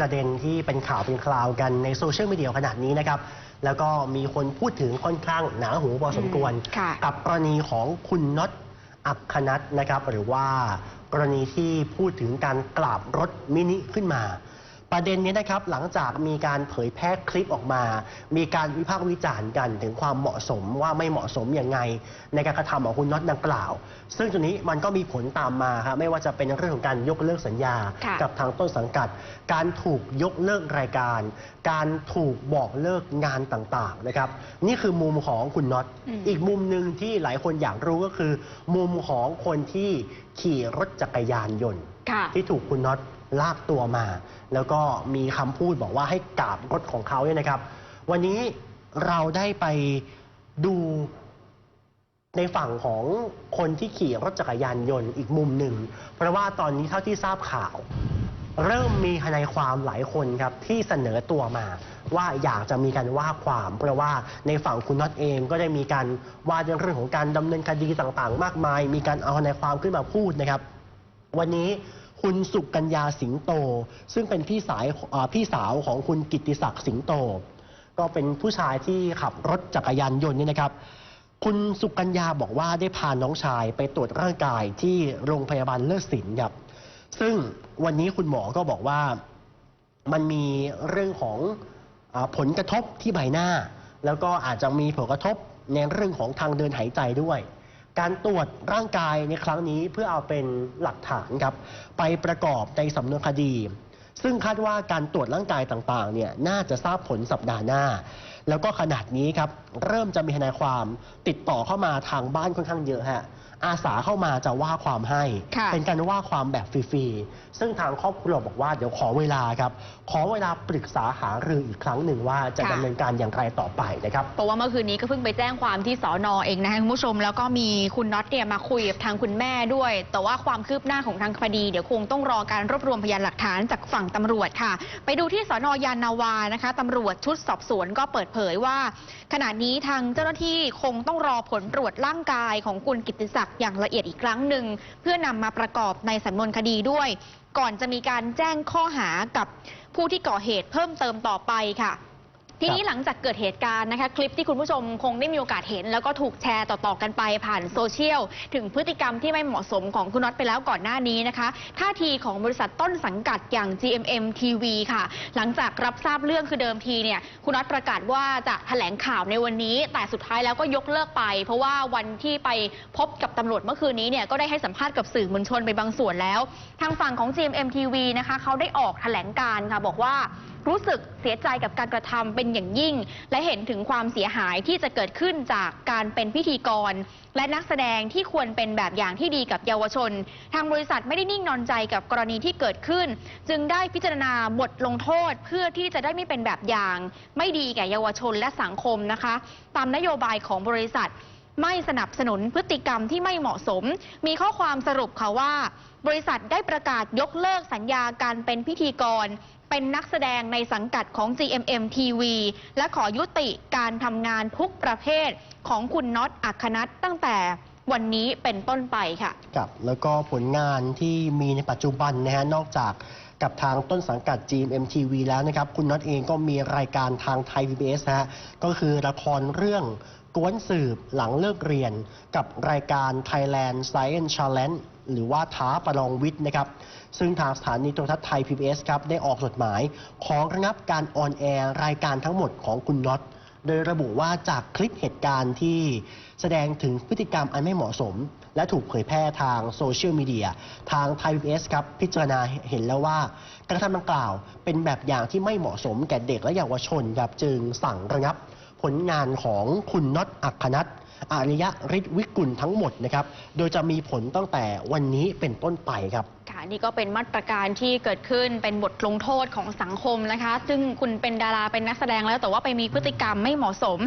ประเด็นที่เป็นข่าวเป็นคราวกันในโซเชียลมีเดียขนาดนี้นะครับ แล้วก็มีคนพูดถึงค่อนข้างหนาหูพอสมควรอืมค่ะกับกรณีของคุณน็อตอัคคนัทนะครับ หรือว่ากรณีที่พูดถึงการกราบรถมินิขึ้นมา ประเด็นนี้นะครับหลังจากมีการเผยแพร่คลิปออกมา มีการวิพากษ์วิจารณ์กันถึงความเหมาะสมว่าไม่เหมาะสมยังไง ในการกระทำของคุณน็อตดังกล่าว ซึ่งจุดนี้มันก็มีผลตามมาครับไม่ว่าจะเป็นเรื่องของการยกเลิกสัญญาค่ะกับทางต้นสังกัด การถูกยกเลิกรายการ การถูกบอกเลิกงานต่างๆนะครับนี่คือมุมของคุณน็อตอืมอีกมุมหนึ่งที่หลายคนอยากรู้ก็คือ มุมของคนที่ขี่รถจักรยานยนต์ค่ะที่ถูกคุณน็อต ลากตัวมา แล้วก็มีคำพูดบอกว่าให้กราบรถของเขาเนี่ยนะครับ วันนี้เราได้ไปดูในฝั่งของคนที่ขี่รถจักรยานยนต์อีกมุมหนึ่ง เพราะว่าตอนนี้เท่าที่ทราบข่าว เริ่มมีทนายความหลายคนครับที่เสนอตัวมาว่าอยากจะมีการว่าความ เพราะว่าในฝั่งคุณน็อตเองก็ได้มีการว่าในเรื่องของการดำเนินคดีต่างๆ มากมาย มีการเอาทนายความขึ้นมาพูดนะครับ วันนี้ คุณสุกัญญาสิงโต ซึ่งเป็นพี่สายพี่สาวของคุณกิติศักดิ์สิงโต ก็เป็นผู้ชายที่ขับรถจักรยานยนต์นี่นะครับ คุณสุกัญญาบอกว่าได้พาน้องชายไปตรวจร่างกายที่โรงพยาบาลเลิศศิลป์ครับซึ่งวันนี้คุณหมอก็บอกว่ามันมีเรื่องของอผลกระทบที่ใบหน้า แล้วก็อาจจะมีผลกระทบในเรื่องของทางเดินหายใจด้วย การตรวจร่างกายในครั้งนี้เพื่อเอาเป็นหลักฐานครับ ไปประกอบในสำนวนคดี ซึ่งคาดว่าการตรวจร่างกายต่างๆเนี่ยน่าจะทราบผลสัปดาห์หน้า แล้วก็ขนาดนี้ครับ เริ่มจะมีทนายความติดต่อเข้ามาทางบ้านค่อนข้างเยอะฮะอาสาเข้ามาจะว่าความให้ค่ะเป็นการว่าความแบบฟรีๆ ซึ่งทางครอบครัวบอกว่าเดี๋ยวขอเวลาครับ ขอเวลาปรึกษาหารืออีกครั้งหนึ่งว่าจะค่ะดำเนินการอย่างไรต่อไปนะครับ เพราะว่าเมื่อคืนนี้ก็เพิ่งไปแจ้งความที่สอนอเองนะคะคุณผู้ชม แล้วก็มีคุณน็อตเนี่ยมาคุยกับทางคุณแม่ด้วย แต่ว่าความคืบหน้าของทางคดีเดี๋ยวคงต้องรอการรวบรวมพยานหลักฐานจากฝั่งตำรวจค่ะ ไปดูที่สอนอยานนาวานะคะตำรวจชุดสอบสวนก็เปิดเผยว่า ขณะนี้ทางเจ้าหน้าที่คงต้องรอผลตรวจร่างกายของคุณกิติศักดิ์อย่างละเอียดอีกครั้งหนึ่ง เพื่อนำมาประกอบในสำนวนคดีด้วย ก่อนจะมีการแจ้งข้อหากับผู้ที่ก่อเหตุเพิ่มเติมต่อไปค่ะ ทีนี้หลังจากเกิดเหตุการณ์นะคะ คลิปที่คุณผู้ชมคงได้มีโอกาสเห็น แล้วก็ถูกแชร์ต่อ ๆ กันไปผ่านโซเชียล ถึงพฤติกรรมที่ไม่เหมาะสมของคุณน็อตไปแล้วก่อนหน้านี้นะคะท่าทีของบริษัทต้นสังกัดอย่าง GMM TV ค่ะ หลังจากรับทราบเรื่องคือเดิมทีเนี่ยคุณน็อตประกาศว่าจะแถลงข่าวในวันนี้ แต่สุดท้ายแล้วก็ยกเลิกไป เพราะว่าวันที่ไปพบกับตำรวจเมื่อคืนนี้เนี่ยก็ได้ให้สัมภาษณ์กับสื่อมวลชนไปบางส่วนแล้ว ทางฝั่งของ GMM TV นะคะเขาได้ออกแถลงการณ์ค่ะบอกว่า รู้สึกเสียใจกับการกระทำเป็นอย่างยิ่ง และเห็นถึงความเสียหายที่จะเกิดขึ้นจากการเป็นพิธีกร และนักแสดงที่ควรเป็นแบบอย่างที่ดีกับเยาวชน ทางบริษัทไม่ได้นิ่งนอนใจกับกรณีที่เกิดขึ้น จึงได้พิจารณาบทลงโทษเพื่อที่จะได้ไม่เป็นแบบอย่าง ไม่ดีแก่เยาวชนและสังคมนะคะ ตามนโยบายของบริษัท ไม่สนับสนุนพฤติกรรมที่ไม่เหมาะสม มีข้อความสรุปค่ะว่า บริษัทได้ประกาศยกเลิกสัญญาการเป็นพิธีกร เป็นนักแสดงในสังกัดของ GMM TV และขอยุติการทำงานทุกประเภทของคุณน็อตอัคคนัทตั้งแต่วันนี้เป็นต้นไปค่ะครับแล้วก็ผลงานที่มีในปัจจุบันนะฮะนอกจากกับทางต้นสังกัด GMMTV แล้วนะครับ คุณน็อตเองก็มีรายการทางไทย PBS นะฮะก็คือละครเรื่อง กวนสืบหลังเลิกเรียน กับรายการ Thailand Science Challenge หรือว่าท้าประลองวิทย์นะครับ ซึ่งทางสถานีโทรทัศน์ไทย PBS ครับ ได้ออกจดหมาย ของระงับการออนแอร์รายการทั้งหมดของคุณน็อตโดยระบุว่าจากคลิปเหตุการณ์ที่แสดงถึงพฤติกรรมอันไม่เหมาะสม และถูกเผยแพร่ทางโซเชียลมีเดียทางไทยพีเอสครับพิจารณาเห็นแล้วว่า การทำดังกล่าวเป็นแบบอย่างที่ไม่เหมาะสมแก่เด็กและเยาวชนครับจึงสั่งระงับ ผลงานของคุณน็อตอัคคนัทอาริยะฤทธิวิกุลทั้งหมดนะครับ โดยจะมีผลตั้งแต่วันนี้เป็นต้นไปครับค่ะนี่ก็เป็นมาตรการที่เกิดขึ้นเป็นบทลงโทษของสังคมนะคะ ซึ่งคุณเป็นดาราเป็นนักแสดงแล้วแต่ว่าไปมีพฤติกรรมไม่เหมาะสม